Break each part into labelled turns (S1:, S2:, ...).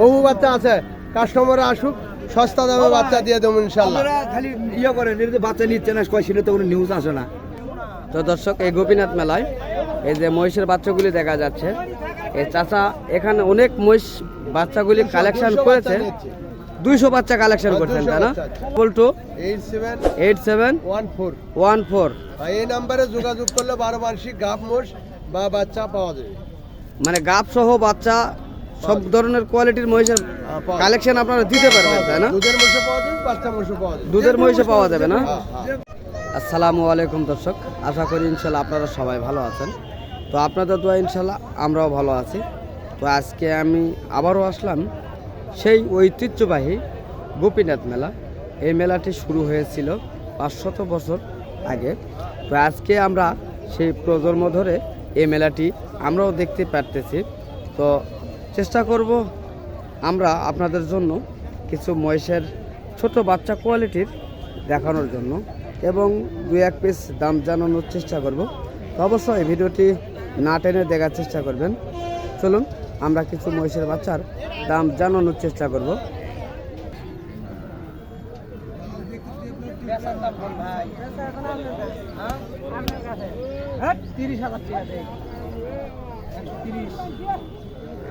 S1: বহু বাচ্চা আছে কাস্টমার আসুক সস্তা দামে বাচ্চা দিয়ে দেবো ইনশাল্লাহ।
S2: খালি ইয়ে করেন বাচ্চা নিচ্ছে না কয় সেটা তো কোনো নিউজ আসে না।
S3: তো দর্শক এই গোপীনাথ মেলায় এই যে মহিষের বাচ্চাগুলি দেখা যাচ্ছে এই চাচা এখানে অনেক মহিষ বাচ্চাগুলি কালেকশন
S1: 200
S3: করেছে। দুইশো বাচ্চা কালেকশন করছেন
S1: 200
S3: তাই না। Triple two
S1: eight seven
S3: eight seven
S1: one four
S3: one four
S1: এই নাম্বারে যোগাযোগ করলে বারো মানসিক গাপ মোষ বা বাচ্চা পাওয়া যাবে।
S3: মানে গাব সহ বাচ্চা সব ধরনের কোয়ালিটির মহিষের। কালেকশন আপনারা দিতে পারবেন তাই না?
S1: দুধের মোষে পাওয়া যাবে বাচ্চা মোষে পাওয়া যাবে।
S3: দুধের মহিষে পাওয়া যাবে না?
S1: হ্যাঁ, হ্যাঁ।
S3: আসসালামু আলাইকুম দর্শক আশা করি ইনশাল্লাহ আপনারা সবাই ভালো আছেন। তো আপনাদের দোয়া ইনশাল্লাহ আমরাও ভালো আছি। তো আজকে আমি আবারও আসলাম সেই ঐতিহ্যবাহী গোপীনাথ মেলা। এই মেলাটি শুরু হয়েছিল পাঁচশত বছর আগে। তো আজকে আমরা সেই প্রজন্ম ধরে এই মেলাটি আমরাও দেখতে পারতেছি। তো চেষ্টা করব আমরা আপনাদের জন্য কিছু মহিষের ছোট বাচ্চা কোয়ালিটির দেখানোর জন্য এবং দুই এক পিস দাম জানানোর চেষ্টা করব। অবশ্যই ভিডিওটি না টেনে দেখার চেষ্টা করবেন। চলুন, আমরা কিছু মহিষের বাচ্চার দাম জানানোর চেষ্টা করব।
S2: তিরিশ হাজার টাকা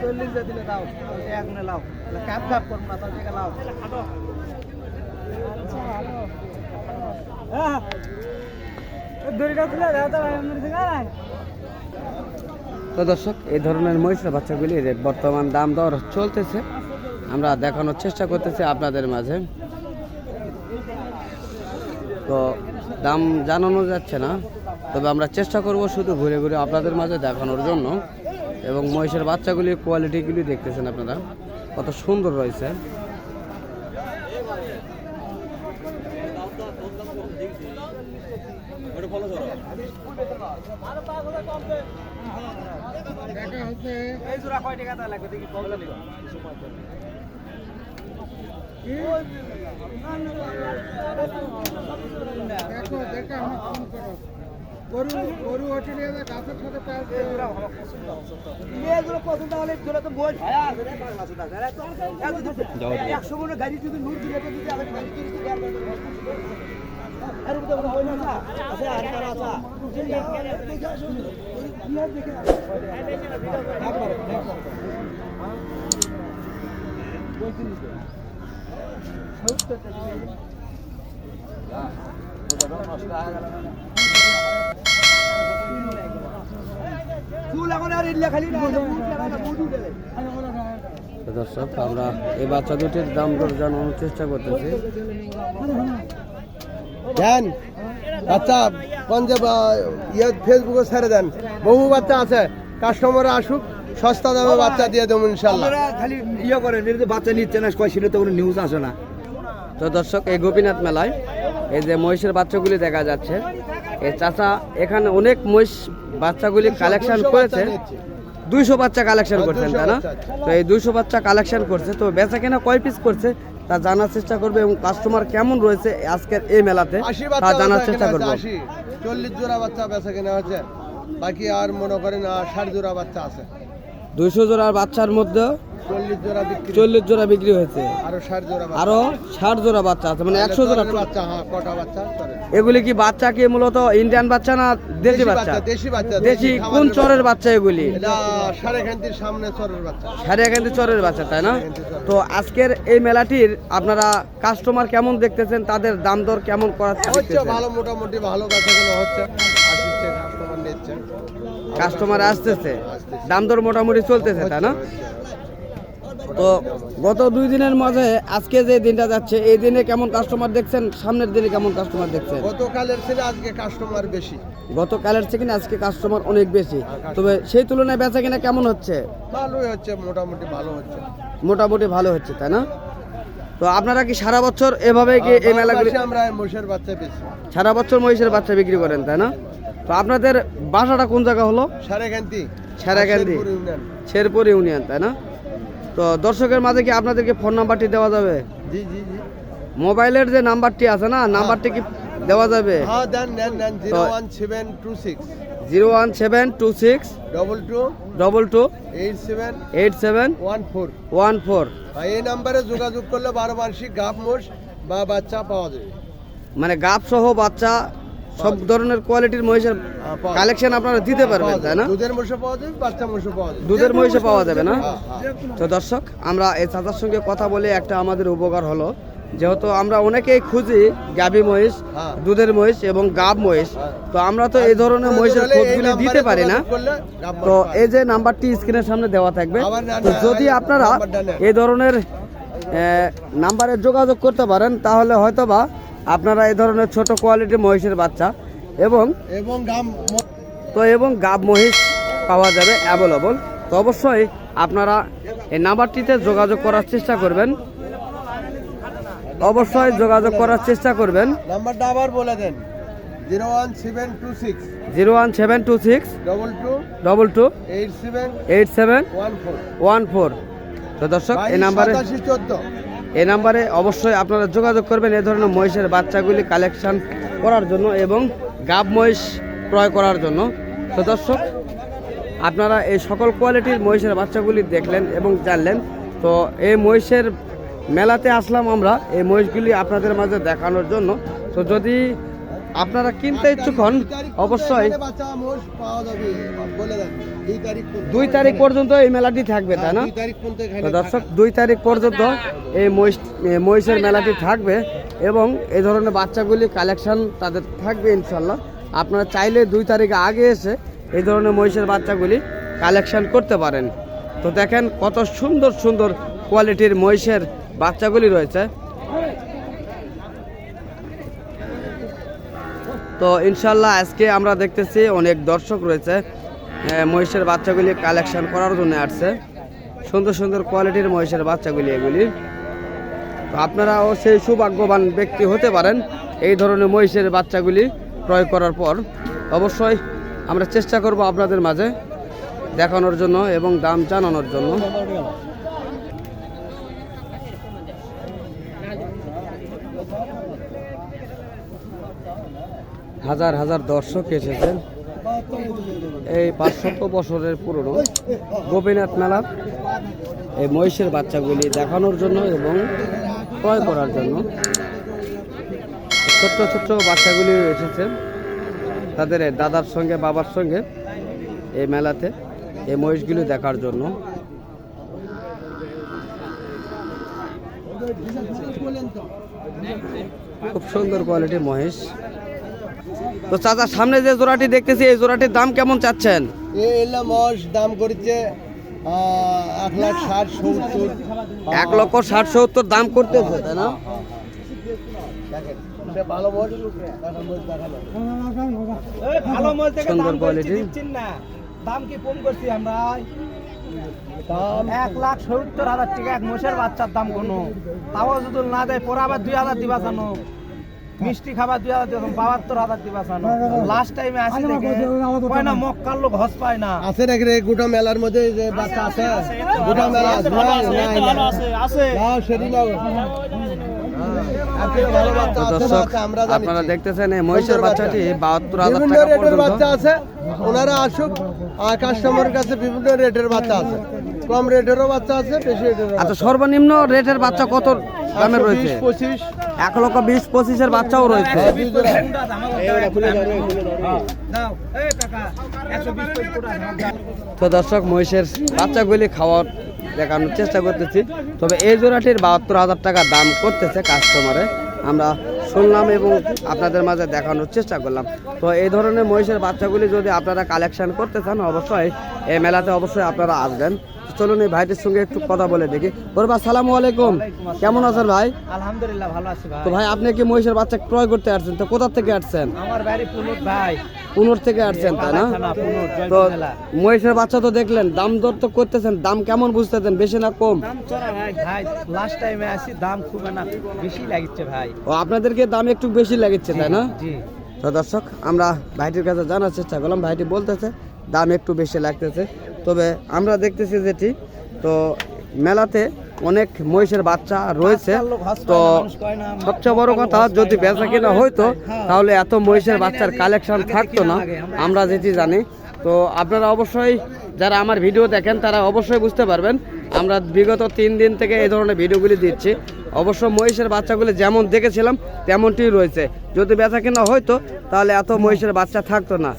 S2: চল্লিশ দিলে দাও এক নে লাও। করব না থেকে লাও। খুলে দাও তো
S3: তো দর্শক, এই ধরনের মহিষের বাচ্চাগুলির বর্তমান দাম দর চলতেছে। আমরা দেখানোর চেষ্টা করতেছি আপনাদের মাঝে। তো দাম জানানো যাচ্ছে না, তবে আমরা চেষ্টা করব শুধু ঘুরে ঘুরে আপনাদের মাঝে দেখানোর জন্য। এবং মহিষের বাচ্চাগুলির কোয়ালিটিগুলি দেখতেছেন আপনারা। কত সুন্দর রয়েছে।
S2: দেখি
S4: দেখো আমার ফোন করো। গরু গরু হোটেলে গাছের সাথে পাওয়া
S2: পছন্দ হলে জোড়া তো বই ভায়া আছে রে পাঁচ মাস মনে গাড়ি যদি নূর দিলে তো গাড়ি কিনতে আরে না আছে আর তারা আছে দেখে আসুন দেখে একবার না
S3: দর্শক আমরা এই বাচ্চা দুটির দাম দর জানানোর চেষ্টা করতেছি।
S1: দেন বাচ্চা পঞ্জাব ইয়ে ফেসবুকে ছেড়ে দেন। বহু বাচ্চা আছে কাস্টমার আসুক সস্তা দামে বাচ্চা দিয়ে দেবো ইনশাল্লাহ।
S2: খালি ইয়ে করেন এর বাচ্চা নিচ্ছে না কয় সেটা তো কোনো নিউজ আসে না।
S3: তো দর্শক এই গোপীনাথ মেলায় এই যে মহিষের বাচ্চাগুলি দেখা যাচ্ছে। এই চাচা এখানে অনেক মহিষ বাচ্চাগুলি কালেকশন
S1: 200
S3: করেছে। দুইশো বাচ্চা কালেকশন করছেন
S1: 200
S3: তাই না? তো এই দুইশো বাচ্চা কালেকশন করছে। তো বেচা কেনা কয় পিস করছে তা জানার চেষ্টা করবে এবং কাস্টমার কেমন রয়েছে আজকের এই মেলাতে তা জানার চেষ্টা করবে।
S1: চল্লিশ জোড়া বাচ্চা বেচা কেনা হচ্ছে বাকি আর মনে করেন ষাট জোড়া বাচ্চা আছে।
S3: দুইশো জোড়ার বাচ্চার মধ্যে
S1: চল্লিশ জোড়া বিক্রি
S3: হয়েছে।
S1: আরও ষাট জোড়া বাচ্চা।
S3: আছে মানে একশো জোড়া
S1: বাচ্চা হ্যাঁ কটা বাচ্চা?
S3: এগুলি কি বাচ্চা কি মূলত ইন্ডিয়ান বাচ্চা না দেশি বাচ্চা?
S1: দেশি বাচ্চা
S3: দেশি কোন চরের বাচ্চা এগুলি?
S1: চরের বাচ্চা।
S3: তাই না? তো আজকের এই মেলাটির আপনারা কাস্টমার কেমন দেখতেছেন? তাদের দাম দর কেমন দেখতেছেন?
S1: ভালো মোটামুটি ভালো বেচা কেনা হচ্ছে কাস্টমার
S3: আসতেছে। দাম দর মোটামুটি চলতেছে তাই না। তো গত দুই দিনের মাঝে আজকে যে দিনটা যাচ্ছে এই দিনে কেমন কাস্টমার দেখছেন? সামনের দিনে কেমন কাস্টমার দেখছেন?
S1: গতকালের ছেলে আজকে কাস্টমার বেশি।
S3: গতকালের থেকে আজকে কাস্টমার অনেক বেশি। তবে সেই তুলনায় বেচা কিনা কেমন হচ্ছে?
S1: ভালোই হচ্ছে মোটামুটি ভালো হচ্ছে।
S3: মোটামুটি ভালো হচ্ছে তাই না? তো আপনারা কি সারা বছর এভাবে কি এই মেলাগুলি
S1: আমরা মোষের বাচ্চা বেশি
S3: সারা বছর মহিষের বাচ্চা বিক্রি করেন তাই না? তো আপনাদের বাসাটা কোন জায়গা হলো?
S1: খান্তি
S3: সারেকান্দি শেরপুর ইউনিয়ন তাই না? তো দর্শকের মাঝে কি আপনাদেরকে ফোন নাম্বারটি দেওয়া যাবে?
S1: জি জি জি।
S3: মোবাইলের যে নাম্বারটি আছে না নাম্বারটি কি দেওয়া যাবে?
S1: হ্যাঁ দেন double two eight seven
S3: eight seven
S1: one four
S3: one four
S1: এই নাম্বারে যোগাযোগ করলে বারো মাসিক গাব মোষ বা বাচ্চা পাওয়া যাবে।
S3: মানে গাব সহ বাচ্চা সব ধরনের কোয়ালিটির মহিষের
S1: হ্যাঁ,
S3: কালেকশন আপনারা দিতে পারবেন তাই না?
S1: দুধের মোষও পাওয়া যাবে বাচ্চা মোষও পাওয়া যাবে
S3: দুধের মহিষে পাওয়া যাবে না?
S1: হ্যাঁ, হ্যাঁ।
S3: তো দর্শক আমরা এই চাচার সঙ্গে কথা বলে একটা আমাদের উপকার হলো। যেহেতু আমরা অনেকেই খুঁজি গাবি মহিষ
S1: হ্যাঁ।
S3: দুধের মহিষ এবং গাব মহিষ।
S1: হ্যাঁ।
S3: তো আমরা তো এই ধরনের মহিষের খোঁজগুলি দিতে পারি না। তো এই যে নাম্বারটি স্ক্রিনের সামনে দেওয়া থাকবে। তো যদি আপনারা এই ধরনের নাম্বারে যোগাযোগ করতে পারেন তাহলে হয়তোবা আপনারা এই ধরনের ছোট কোয়ালিটির মহিষের বাচ্চা এবং
S1: এবং গাম
S3: তো এবং গাব মহিষ পাওয়া যাবে অ্যাভেলেবল তো অবশ্যই আপনারা এই নাম্বারটিতে যোগাযোগ করার চেষ্টা করবেন। অবশ্যই যোগাযোগ করার চেষ্টা করবেন।
S1: নাম্বারটা আবার বলে দেন। Zero one seven two six.
S3: Zero one seven two six.
S1: Double two.
S3: Double two.
S1: Eight seven.
S3: Eight seven.
S1: One four.
S3: One four. তো দর্শক এই নাম্বারে
S1: চোদ্দ।
S3: এই নাম্বারে অবশ্যই আপনারা যোগাযোগ করবেন এ ধরনের মহিষের বাচ্চাগুলি কালেকশান করার জন্য এবং গাব মহিষ ক্রয় করার জন্য। তো দর্শক, আপনারা এই সকল কোয়ালিটির মহিষের বাচ্চাগুলি দেখলেন এবং জানলেন। তো এই মহিষের মেলাতে আসলাম আমরা। এই মহিষগুলি আপনাদের মাঝে দেখানোর জন্য। তো যদি আপনারা কিনতে ইচ্ছুক হন, অবশ্যই।
S1: দুই তারিখ পর্যন্ত।
S3: এই মেলাটি থাকবে, তাই না? দর্শক, দুই তারিখ পর্যন্ত এই মহিষ মহিষের মেলাটি থাকবে এবং এই ধরনের বাচ্চাগুলি কালেকশন তাদের থাকবে ইনশাল্লাহ আপনারা চাইলে দুই তারিখে আগে এসে এই ধরনের মহিষের বাচ্চাগুলি কালেকশন করতে পারেন। তো দেখেন কত সুন্দর সুন্দর কোয়ালিটির মহিষের বাচ্চাগুলি রয়েছে। তো ইনশাল্লাহ আজকে আমরা দেখতেছি অনেক দর্শক রয়েছে মহিষের বাচ্চাগুলি কালেকশন করার জন্য আসছে। সুন্দর সুন্দর কোয়ালিটির মহিষের বাচ্চাগুলি এগুলি। তো আপনারাও সেই সৌভাগ্যবান ব্যক্তি হতে পারেন এই ধরনের মহিষের বাচ্চাগুলি ক্রয় করার পর। অবশ্যই আমরা চেষ্টা করব আপনাদের মাঝে দেখানোর জন্য এবং দাম জানানোর জন্য। হাজার হাজার দর্শক এসেছেন। এই পাঁচশত বছরের পুরনো গোপীনাথ মেলা, এই মহিষের বাচ্চাগুলি দেখানোর জন্য এবং ক্রয় করার জন্য। ছোট্ট ছোট্ট বাচ্চাগুলি এসেছে তাদের দাদার সঙ্গে, বাবার সঙ্গে এই মেলাতে, এই মহিষগুলি দেখার জন্য। খুব সুন্দর কোয়ালিটির মহিষ। তো চাচা সামনে যে জোড়াটি দেখতেছি এই জোড়াটির দাম কেমন চাচ্ছেন?
S1: দাম করেছে এক
S3: লক্ষ ষাট সত্তর দাম করতেছে তাই না? সুন্দর
S2: দাম কি কম করছি আমরা? এক লাখ সত্তর হাজার টাকা এক মোষের বাচ্চার দাম কোনো। তাও যদি না দেয় পরে আবার দুই হাজার দিবা জানো। মিষ্টি খাবার দুই হাজার বাহাত্তর হাজার দিবা জানো লাস্ট টাইমে আসি দেখে কয় না মক্কার লোক হস পায় না
S1: আছে নাকি রে গোটা মেলার মধ্যে যে বাচ্চা আছে গোটা মেলা আছে।
S2: আছে
S1: সেদিন
S3: দর্শক আপনারা দেখতেছেন এই মহিষের বাচ্চাটি বাহাত্তর হাজার
S1: বিভিন্ন
S3: টাকা
S1: রেটের
S3: পর্যন্ত
S1: বাচ্চা আছে ওনারা আসুক কাস্টমারের কাছে বিভিন্ন রেটের বাচ্চা আছে কম রেটেরও বাচ্চা আছে বেশি রেটেরও
S3: আচ্ছা সর্বনিম্ন রেটের বাচ্চা কত দামের রয়েছে
S1: পঁচিশ
S3: এক লক্ষ বিশ পঁচিশের বাচ্চাও রয়েছে। তো দর্শক মহিষের বাচ্চাগুলি খাওয়ার দেখানোর চেষ্টা করতেছি। তবে এই জোড়াটির বাহাত্তর হাজার টাকা দাম করতেছে কাস্টমারে আমরা শুনলাম এবং আপনাদের মাঝে দেখানোর চেষ্টা করলাম। তো এই ধরনের মহিষের বাচ্চাগুলি যদি আপনারা কালেকশন করতে চান অবশ্যই এই মেলাতে অবশ্যই আপনারা আসবেন। চলুন এই ভাইটির সঙ্গে একটু কথা বলে দেখি। বরবা সালামু আলাইকুম। কেমন আছেন ভাই?
S2: আলহামদুলিল্লাহ ভালো আছি ভাই।
S3: তো ভাই আপনি কি মহিষের বাচ্চা ক্রয় করতে আসছেন? তো কোথা থেকে আসছেন?
S2: আমার বাড়ি পুনুর ভাই।
S3: পুনর থেকে আসছেন তাই না? তো মহিষের বাচ্চা তো দেখলেন দাম দর তো করতেছেন দাম কেমন বুঝতেছেন বেশি না কম?
S2: ভাই ভাই লাস্ট টাইমে আসি দাম খুব না বেশি লাগিচ্ছে ভাই।
S3: ও আপনাদেরকে দাম একটু বেশি লাগছে তাই না?
S2: জি।
S3: তো দর্শক আমরা ভাইটির কাছে জানার চেষ্টা করলাম ভাইটি বলতেছে দাম একটু বেশি লাগতেছে। তবে আমরা দেখতেছি যেটি তো মেলাতে অনেক মহিষের বাচ্চা রয়েছে। তো সবচেয়ে বড় কথা যদি বেচা কিনা হইতো তাহলে এত মহিষের বাচ্চার কালেকশন থাকতো না। আমরা যেটি জানি তো আপনারা অবশ্যই যারা আমার ভিডিও দেখেন তারা অবশ্যই বুঝতে পারবেন। আমরা বিগত তিন দিন থেকে এই ধরনের ভিডিওগুলি দিচ্ছি। অবশ্য মহিষের বাচ্চাগুলি যেমন দেখেছিলাম তেমনটি রয়েছে। যদি বেচা কিনা হইতো তাহলে এত মহিষের বাচ্চা থাকতো না।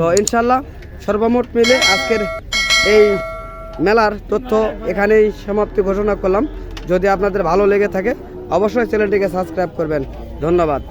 S3: তো ইনশাল্লাহ সর্বমোট মিলে আজকের এই মেলার তথ্য এখানেই সমাপ্তি ঘোষণা করলাম। যদি আপনাদের ভালো লেগে থাকে, অবশ্যই চ্যানেলটিকে সাবস্ক্রাইব করবেন। ধন্যবাদ।